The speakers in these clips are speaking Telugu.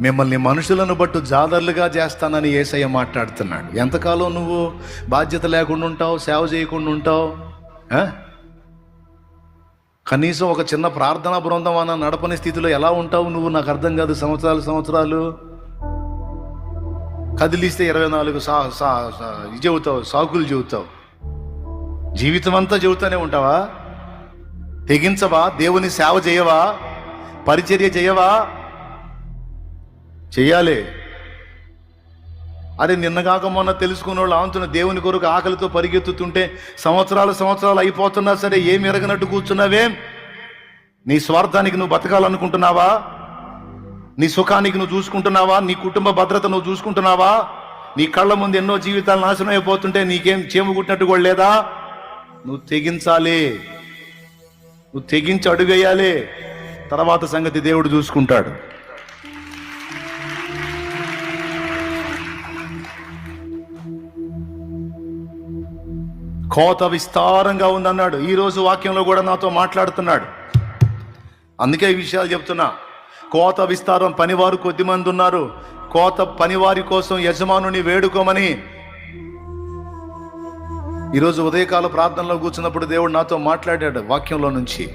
మిమ్మల్ని మనుషులను బట్టు జాదర్లుగా చేస్తానని ఏసయ్య మాట్లాడుతున్నాడు. ఎంతకాలం నువ్వు బాధ్యత లేకుండా ఉంటావు సేవ చేయకుండా ఉంటావు? కనీసం ఒక చిన్న ప్రార్థనా బృందం అన్న నడపని స్థితిలో ఎలా ఉంటావు నువ్వు? నాకు అర్థం కాదు సంవత్సరాలు సంవత్సరాలు. కదిలిస్తే ఇరవై నాలుగు సా సా ఇది చెబుతావు సాకులు చెబుతావు. జీవితం అంతా చెబుతూనే ఉంటావా? తెగించవా? దేవుని సేవ చేయవా? పరిచర్య చేయవా? చెయ్యాలి. అరే నిన్నగాక మొన్న తెలుసుకున్న వాళ్ళు ఆంతున్న దేవుని కొరకు ఆకలితో పరిగెత్తుతుంటే సంవత్సరాలు సంవత్సరాలు అయిపోతున్నా సరే ఏమి ఎరగనట్టు కూర్చున్నావేం? నీ స్వార్థానికి నువ్వు బతకాలనుకుంటున్నావా? నీ సుఖానికి నువ్వు చూసుకుంటున్నావా? నీ కుటుంబ భద్రత నువ్వు చూసుకుంటున్నావా? నీ కళ్ళ ముందు ఎన్నో జీవితాలు నాశనం అయిపోతుంటే నీకేం చేము కుట్టినట్టు కూడా లేదా? నువ్వు తెగించాలి. నువ్వు తెగించి అడుగేయాలి. తర్వాత సంగతి దేవుడు చూసుకుంటాడు. కోత విస్తారంగా ఉందన్నాడు ఈరోజు వాక్యంలో కూడా నాతో మాట్లాడుతున్నాడు. అందుకే ఈ విషయాలు చెప్తున్నా. కోత విస్తారం పనివారు కొద్దిమంది ఉన్నారు. కోత పనివారి కోసం యజమానుని వేడుకోమని. ఈరోజు ఉదయకాల ప్రార్థనలో కూర్చున్నప్పుడు దేవుడు నాతో మాట్లాడాడు వాక్యంలో నుంచి.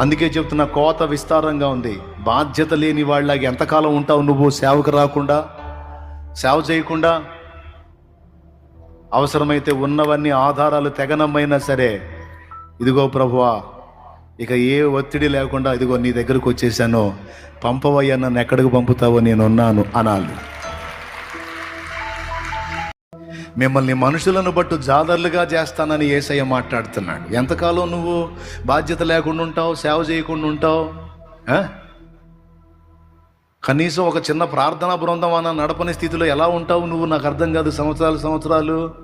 అందుకే చెప్తున్నా కోత విస్తారంగా ఉంది. బాధ్యత లేని వాళ్ళకి ఎంతకాలం ఉంటావు నువ్వు? సేవకు రాకుండా? సేవ చేయకుండా? అవసరమైతే ఉన్నవన్నీ ఆధారాలు తెగనమైనా సరే ఇదిగో ప్రభువా ఇక ఏ ఒత్తిడి లేకుండా ఇదిగో నీ దగ్గరకు వచ్చేసాను. పంపవయ్యా నన్ను ఎక్కడికి పంపుతావో నేను ఉన్నాను అనాలి. మిమ్మల్ని మనుషులను బట్టు జాదర్లుగా చేస్తానని ఏసయ్య మాట్లాడుతున్నాడు. ఎంతకాలం నువ్వు బాధ్యత లేకుండా ఉంటావు సేవ చేయకుండా ఉంటావు? కనీసం ఒక చిన్న ప్రార్థనా బృందం అన్న నడపని స్థితిలో ఎలా ఉంటావు నువ్వు? నాకు అర్థం కాదు. సంవత్సరాలు సంవత్సరాలు.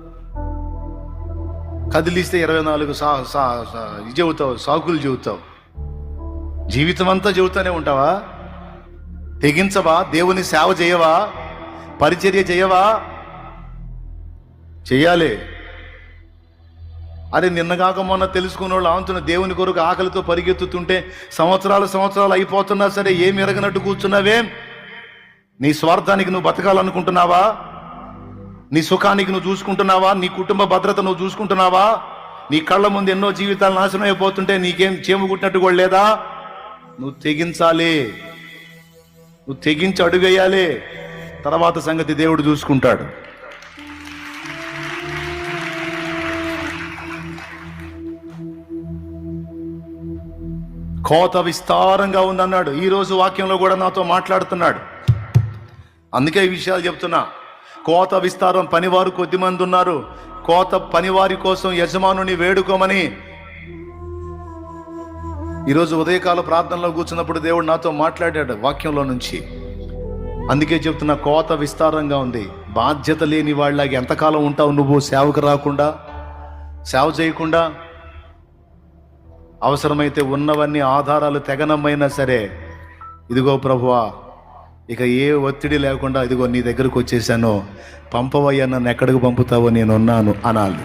కదిలిస్తే ఇరవై నాలుగు సా సా ఇది చెబుతావు సాకులు చెబుతావు. జీవితం అంతా చెబుతూనే ఉంటావా? తెగించవా? దేవుని సేవ చేయవా? పరిచర్య చేయవా? చేయాలి. అరే నిన్నగాక మొన్న తెలుసుకున్న వాళ్ళు ఆంతున్న దేవుని కొరకు ఆకలితో పరిగెత్తుతుంటే సంవత్సరాలు సంవత్సరాలు అయిపోతున్నా సరే ఏమి ఎరగనట్టు కూర్చున్నావేం? నీ స్వార్థానికి నువ్వు బతకాలనుకుంటున్నావా? నీ సుఖానికి నువ్వు చూసుకుంటున్నావా? నీ కుటుంబ భద్రత నువ్వు చూసుకుంటున్నావా? నీ కళ్ళ ముందు ఎన్నో జీవితాలు నాశనం అయిపోతుంటే నీకేం చేమకుట్టినట్టు కూడా లేదా? నువ్వు తెగించాలి. నువ్వు తెగించి అడుగేయాలి. తర్వాత సంగతి దేవుడు చూసుకుంటాడు. కోత విస్తారంగా ఉందన్నాడు. ఈరోజు వాక్యంలో కూడా నాతో మాట్లాడుతున్నాడు. అందుకే ఈ విషయాలు చెప్తున్నా. కోత విస్తారం పనివారు కొద్దిమంది ఉన్నారు. కోత పనివారి కోసం యజమానుని వేడుకోమని. ఈరోజు ఉదయకాల ప్రార్థనలో కూర్చున్నప్పుడు దేవుడు నాతో మాట్లాడాడు వాక్యంలో నుంచి. అందుకే చెప్తున్న కోత విస్తారంగా ఉంది. బాధ్యత లేని వాళ్ళకి ఎంతకాలం ఉంటావు నువ్వు? సేవకు రాకుండా? సేవ చేయకుండా? అవసరమైతే ఉన్నవన్నీ ఆధారాలు తెగనమైనా సరే ఇదిగో ప్రభువా ఇక ఏ ఒత్తిడి లేకుండా ఇదిగో నీ దగ్గరకు వచ్చేసాను. పంపవయ్యా నన్ను ఎక్కడికి పంపుతావో నేను ఉన్నాను అనాలి.